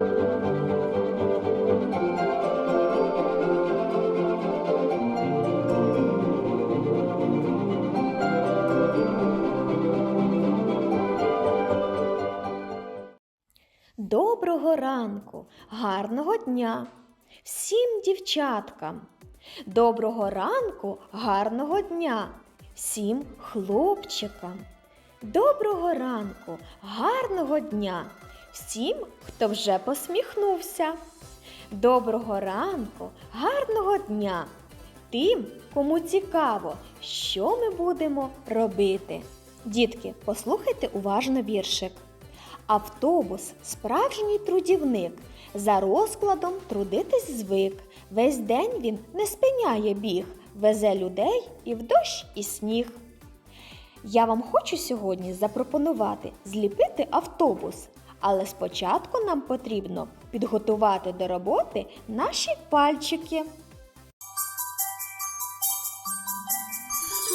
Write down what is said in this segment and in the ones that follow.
Доброго ранку, гарного дня всім дівчаткам. Доброго ранку, гарного дня всім хлопчикам. Доброго ранку, гарного дня всім, хто вже посміхнувся. Доброго ранку, гарного дня тим, кому цікаво, що ми будемо робити. Дітки, послухайте уважно віршик. Автобус справжній трудівник. За розкладом трудитись звик. Весь день він не спиняє біг, везе людей і в дощ, і сніг. Я вам хочу сьогодні запропонувати зліпити автобус, але спочатку нам потрібно підготувати до роботи наші пальчики.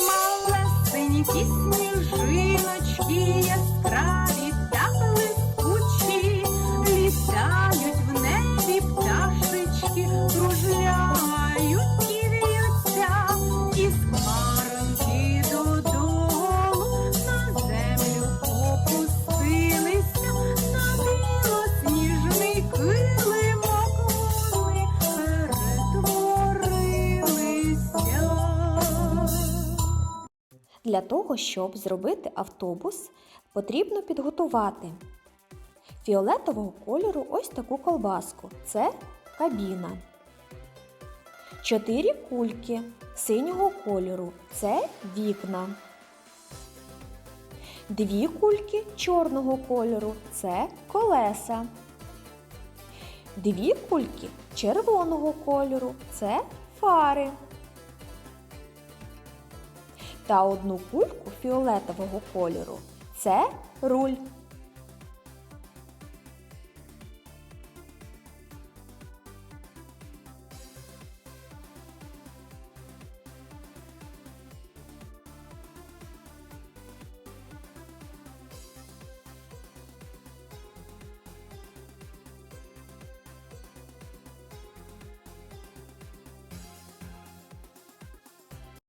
Малесенькі сніжиночки яскраві та блискучі, літають в небі пташечки, кружляють Для того, щоб зробити автобус, потрібно підготувати фіолетового кольору ось таку колбаску. Це кабіна. Чотири кульки синього кольору це вікна. Дві кульки чорного кольору це колеса. Дві кульки червоного кольору це фари та одну кульку фіолетового кольору. Це руль.